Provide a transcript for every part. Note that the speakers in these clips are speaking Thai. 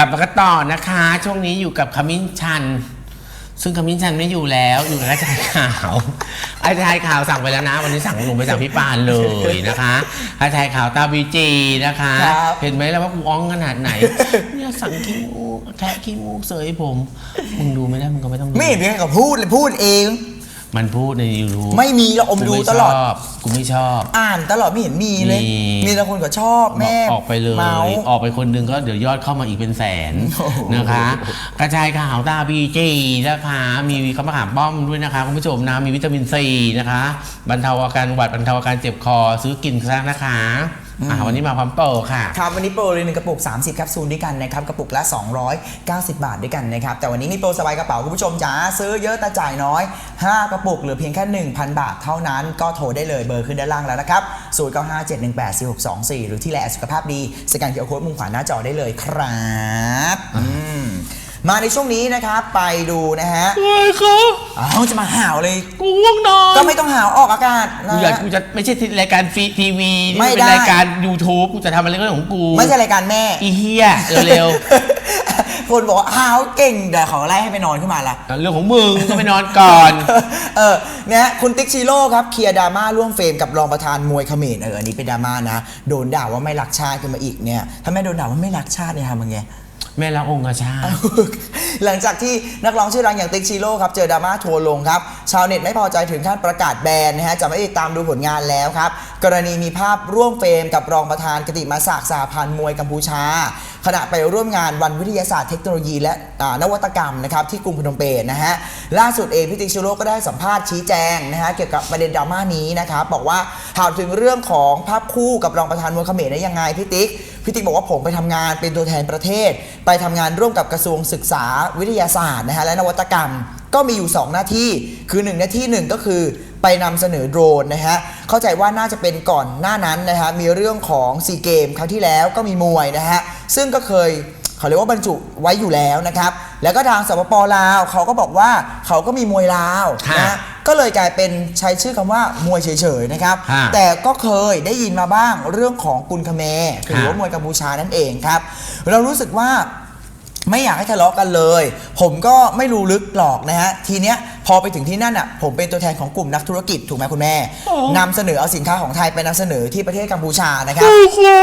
ลับมากันต่อนะคะ ช่วงนี้อยู่กับขมิ้นชัน ซึ่งขมิ้นชันไม่อยู่แล้ว อยู่กับอาจารย์ข่าวอาจารย์ข่าวสั่งไปแล้วนะ วันนี้สั่งลงไปสั่งพี่ปานเลยนะคะอาจารย์ข่าวตาบีจีนะคะ ครับ เห็นไหมแล้วว่ากูอ้องขนาดไหนเนี่ยสั่งขี้มูกแคะขี้มูกเสยผมมึงดูไม่ได้มึงก็ไม่ต้องดู ไม่เห็นมีใครกับพูดเลยพูดเอง มันพูดในยูทูบไม่มีเราอมดูตลอด กูไม่ชอบ อ่านตลอดไม่เห็นมีเลย มี มีแต่คนก็ชอบแม่ออกไปเลย เมาส์ ออกไปคนหนึ่งก็เดี๋ยวยอดเข้ามาอีกเป็นแสนโอ้โห นะคะ กระจายข่าวตาบีจีนะคะมีข้าวมะขามป้อมด้วยนะคะคุณผู้ชมนะมีวิตามินซีนะคะ บรรเทาอาการหวัดบรรเทาอาการเจ็บคอซื้อกินซะนะคะ อ่าวันนี้มาพร้อมโปรค่ะ ครับวันนี้โปรเลยหนึ่งกระปุก 30แคปซูลด้วยกันนะครับกระปุกละ 290 บาทด้วยกันนะครับแต่วันนี้มีโปรสบายกระเป๋าคุณผู้ชมจ๋าซื้อเยอะแต่จ่ายน้อย 5 กระปุกเหลือเพียงแค่ 1,000 บาทเท่านั้นก็โทรได้เลยเบอร์ขึ้นด้านล่างแล้วนะครับ0957184624 หรือที่แลสุขภาพดีสแกนเคอร์โค้ดมุมขวาหน้าจอได้เลยครับอืม มาในช่วงนี้นะครับไปดูนะฮะเฮ้ยเขาอ้าวจะมาห่าวเลย กูง่วงนอนก็ไม่ต้องห่าวออกอากาศนะกูอยากฮะ กูจะไม่ใช่รายการฟรีทีวีนี่ไม่เป็นได้ รายการ YouTube กูจะทำอะไรก็เรื่องของกูไม่ใช่รายการแม่ อีเฮียเร็ว คนบอกว่าอ้าวเก่งเดี๋ยวเขาไล่ให้ไปนอนขึ้นมาละ ๆ เรื่องของมึงก็ไปนอนก่อน เออเนี่ยคุณติ๊กชิโร่ครับเคลียร์ดราม่าร่วมเฟรมกับรองประธานมวยเขมรเอออันนี้เป็นดราม่านะ โดนด่าว่าไม่รักชาติขึ้นมาอีกเนี่ยถ้าแม่โดนด่าว่าไม่รักชาติเนี่ยทำยังไง แม่รักองค์ชา หลังจากที่นักร้องชื่อดังอย่างติ๊กชิโร่ครับเจอดราม่าทัวลงครับชาวเน็ตไม่พอใจถึงขั้นประกาศแบนนะฮะจะไม่ติดตามดูผลงานแล้วครับ กรณีมีภาพร่วมเฟรมกับรองประธานกติมาศักสาพันธ์มวยกัมพูชา ขณะไปร่วมงานวันวิทยาศาสตร์เทคโนโลยีและนวัตกรรมนะครับที่กรุงพนมเปญนะฮะล่าสุดเองพี่ติ๊กชิโร่ก็ได้สัมภาษณ์ชี้แจงนะฮะเกี่ยวกับประเด็นดราม่านี้นะครับบอกว่าถามถึงเรื่องของภาพคู่กับรองประธานมวยเขมรได้ยังไงพี่ติ๊ก พี่ติ๊กบอกว่าผมไปทำงานเป็นตัวแทนประเทศ ไปทำงานร่วมกับกระทรวงศึกษาวิทยาศาสตร์นะฮะและนวัตกรรมก็มีอยู่ 2 หน้าที่ คือ1หน้าที่หนึ่งก็คือไปนำเสนอโดรนนะฮะ เข้าใจว่าน่าจะเป็นก่อนหน้านั้นนะฮะ มีเรื่องของซีเกมครั้งที่แล้วก็มีมวยนะฮะ ซึ่งก็เคยเขาเรียกว่าบรรจุไว้อยู่แล้วนะครับ แล้วก็ทางสปปลาวเขาก็บอกว่าเขาก็มีมวยลาวค่ะนะฮะก็เลยกลายเป็นใช้ชื่อคำว่ามวยเฉยๆนะครับค่ะแต่ก็เคยได้ยินมาบ้างเรื่องของกุนคเมหรือว่ามวยกัมพูชานั่นเองครับ เรารู้สึกว่า ไม่อยากให้ทะเลาะกันเลย ผมก็ไม่รู้ลึกหรอกนะฮะ ทีเนี้ยพ อไปถึงที่นั่นอะผมเป็นตัวแทนของกลุ่มนักธุรกิจถูกไหมคุณแม่โอ้นำเสนอเอาสินค้าของไทยไปนำเสนอที่ประเทศกัมพูชานะครับ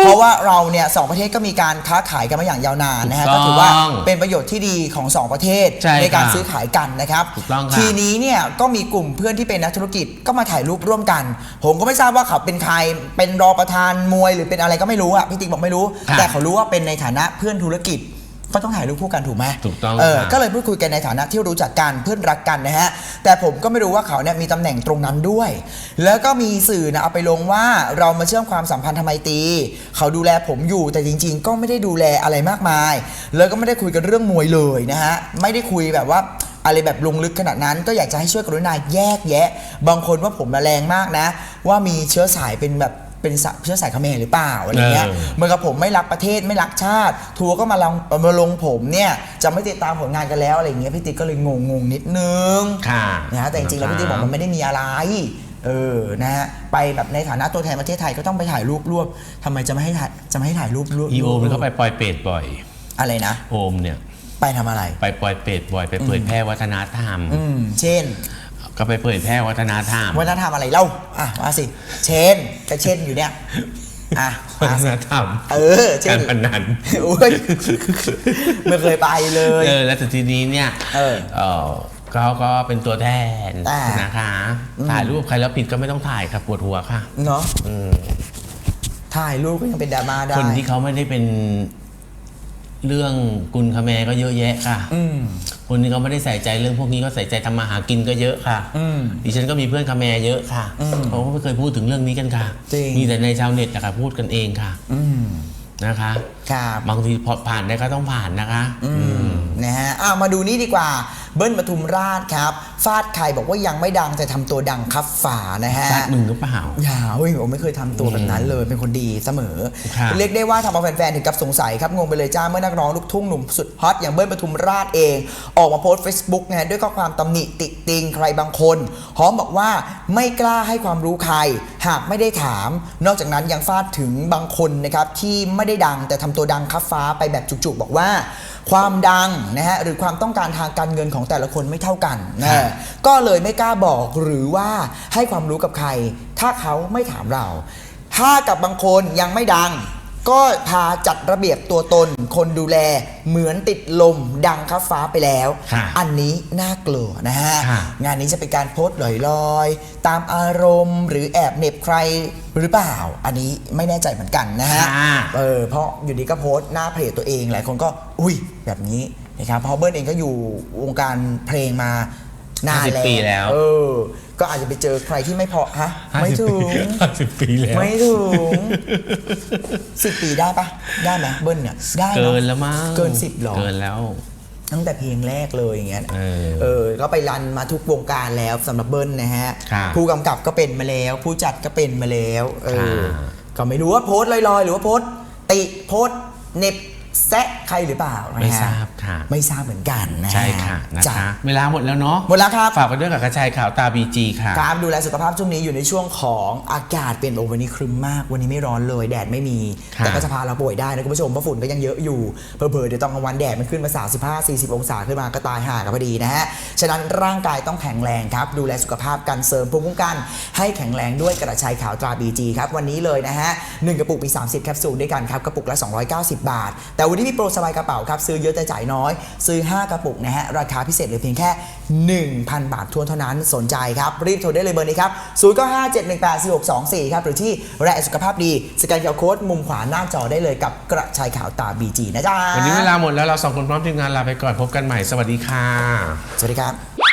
เพราะว่าเราเนี่ยสองประเทศก็มีการค้าขายกันมาอย่างยาวนานนะฮะถูก็กต้องถือว่าเป็นประโยชน์ที่ดีของสองประเทศใช่การค่ะซื้อขายกันนะครับ ถูกต้องค่ะ ทีนี้เนี่ยก็มีกลุ่มเพื่อนที่เป็นนักธุรกิจก็มาถ่ายรูปร่วมกัน ผมก็ไม่ทราบว่าเขาเป็นใครเป็นรองประธานมวยหรือเป็นอะไรก็ไม่รู้อะพี่ติ๊กบอกไม่รู้ค่ะแต่เขารู้ว่าเป็นในฐานะเพื่อนธุรกิจ ก็ต้องถ่ายรูปคู่กันถูกไหมถูกต้องเออค่ะก็เลยพูดคุยกันในฐานะที่รู้จักกันเพื่อนรักกันนะฮะ แต่ผมก็ไม่รู้ว่าเขาเนี่ยมีตำแหน่งตรงนั้นด้วย แล้วก็มีสื่อนะเอาไปลงว่าเรามาเชื่อมความสัมพันธ์ทำไมตรีเขาดูแลผมอยู่แต่จริง ๆ ก็ไม่ได้ดูแลอะไรมากมาย แล้วก็ไม่ได้คุยกันเรื่องมวยเลยนะฮะ ไม่ได้คุยแบบว่า อะไรแบบลงลึกขนาดนั้นก็อยากจะให้ช่วยกรุณาแยกแยะ บางคนว่าผมระแรงมากนะ ว่ามีเชื้อสายเป็นแบบ เป็นสะเชื้อสายเขมรหรือเปล่าอะไรเงี้ยเออเหมือนกับผมไม่รักประเทศไม่รักชาติ ทัวร์ก็มาลงมาลงผมเนี่ยจะไม่ติดตามผลงานกันแล้วอะไรเงี้ยพี่ติ๊กก็เลยงงงๆนิดนึงค่ะนะฮะแต่จริงๆแล้วพี่ติ๊กบอกมันไม่ได้มีอะไร เออนะฮะไปแบบในฐานะตัวแทนประเทศไทยก็ต้องไปถ่ายรูปรวบทำไมจะไม่ให้ถ่ายจะไม่ให้ถ่ายรูปรวบอีโอมันก็ไปปล่อยเปรตบ่อย อะไรนะ โอมเนี่ย ไปทำอะไร ไปปล่อยเปรตบ่อยไปเผยแพร่วัฒนธรรม อืมเช่น ก็ไปเผยแพร่วัฒนธรรมวัฒนธรรมอะไรเล่าอะมาสิ เชนก็เช่นอยู่เนี่ยอะวัมาฒสินธรรมเออเช่กานรพนันโอ้ยไม่เคยไปเลยเออแล้วแต่ทีนี้เนี่ยเออเออเขาก็เป็นตัวแทนอ่านนะคะถ่ายรูปใครแล้วผิดก็ไม่ต้องถ่ายค่ะปวดหัวค่ะเนาะอืมถ่ายรูปก็ยังเป็นดราม่าได้คนที่เขาไม่ได้เป็น เรื่องกุลคแมก็เยอะแยะค่ะ อืม คนที่เขาไม่ได้ใส่ใจเรื่องพวกนี้ก็ใส่ใจทำมาหากินก็เยอะค่ะอืมดิฉันก็มีเพื่อนคแมเยอะค่ะอืมเขาก็ไม่เคยพูดถึงเรื่องนี้กันค่ะ จริง มีแต่ในชาวเน็ตนะคะพูดกันเองค่ะอืมนะคะ ครับ บางทีพอผ่านได้ก็ต้องผ่านนะคะ อือืมมนะฮะอะมาดูนี่ดีกว่า เบิ้ลปทุมราชครับ ฟาดใครบอกว่ายังไม่ดังแต่ทำตัวดังครับฝานะฮะฟาดมึงหรือเปล่า อย่าเฮ้ยผมไม่เคยทำตัวแบบนั้นเลยเป็นคนดีเสมอ ครับ เรียกได้ว่าทำเอาแฟนๆถึงกับสงสัยครับ งงไปเลยจ้าเมื่อนักร้องลูกทุ่งหนุ่มสุดฮอตอย่างเบิ้ลปทุมราชเอง ออกมาโพสต์ Facebook นะฮะด้วยข้อความตำหนิติติงใครบางคนพร้อมบอกว่าไม่กล้าให้ความรู้ใครหากไม่ได้ถาม นอกจากนั้นยังฟาดถึงบางคนนะครับที่ไม่ได้ดังแต่ทำตัวดังคับฟ้าไปแบบจุกๆ บอกว่า ความดังนะฮะหรือความต้องการทางการเงินของแต่ละคนไม่เท่ากันนะค่ะก็เลยไม่กล้าบอกหรือว่าให้ความรู้กับใคร ถ้าเขาไม่ถามเรา ถ้ากับบางคนยังไม่ดัง ก็พาจัดระเบียบตัวตน คนดูแลเหมือนติดลมดังคับฟ้าไปแล้ว ค่ะอันนี้น่ากลัวนะฮะ ค่ะ งานนี้จะเป็นการโพสต์ลอยๆ ตามอารมณ์หรือแอบเหน็บใครหรือเปล่า อันนี้ไม่แน่ใจเหมือนกันนะฮะ ค่ะเออเพราะอยู่ดีก็โพสต์หน้าเพจตัวเองหลายคนก็อุ้ยแบบนี้นะครับเพราะเบิ้ลเองก็อยู่วงการเพลงมานานแล้ว50ปีแล้ว เออ ก็อาจจะไปเจอใครที่ไม่พอฮะไม่ถึงห้าสิบปีแล้วไม่ถึงสิบปีได้ปะได้ไหมเบิ้ลเนี่ยได้อะเกินแล้วมั้งเกินสิบหรอเกินแล้วตั้งแต่เพลงแรกเลยอย่างเงี้ย เออเออก็ไปรันมาทุกวงการแล้วสำหรับเบิ้ลนะฮะค่ะผู้กำกับก็เป็นมาแล้ว ผู้จัดก็เป็นมาแล้ว เออค่ะก็ไม่รู้ว่าโพสต์ลอยๆ หรือว่าโพสต์ติโพสต์เหน็บแซะใครหรือเปล่านะฮะไม่ทราบ ค่ะไม่ทราบเหมือนกันนะฮะใช่ค่ะนะจ้ คะเวลาหมดแล้วเนาะหมดแล้วครับฝากไปด้วยกับกระชายขาวตาบีจีค่ะ ครับดูแลสุขภาพช่วงนี้อยู่ในช่วงของอากาศเปลี่ยนโอวันนี้ครึมมาก วันนี้ไม่ร้อนเลยแดดไม่มีค่ะแต่ก็จะพาเราป่วยได้นะคุณผู้ชมเพราะฝุ่นก็ยังเยอะอยู่เผลอๆเดี๋ยวตอนกลางวันแดดมันขึ้นมา 35 40 องศาขึ้นมาก็ตายห่ากันพอดีนะฮะ ฉะนั้นร่างกายต้องแข็งแรงครับ ดูแลสุขภาพกันเสริมภูมิคุ้มกัน ให้แข็งแรงด้วยกระชายขาวตราบีจีครับวันนี้เลยนะฮะหนึ่งกระปุกมี 30 แคปซูลด้วยกันครับกระปุกละ 290 บาท แต่วันนี้มีโปรสบายกระเป๋าครับซื้อเยอะแต่จ่ายน้อยซื้อ 5 กระปุกนะฮะราคาพิเศษเหลือเพียงแค่ 1,000 บาททวนเท่านั้นสนใจครับ รีบโทรได้เลยเบอร์นี้ครับ 0 9 5 7 1 8 4 6 2 4 ครับ หรือที่แรสุขภาพดีสแกนเคอร์โค้ดมุมขวาหน้าจอได้เลยกับกระชายขาวตา BG นะจ๊ะวันนี้เวลาหมดแล้วเราสองคนพร้อมทีมงานลาไปก่อนพบกันใหม่สวัสดีค่ะสวัสดีครับช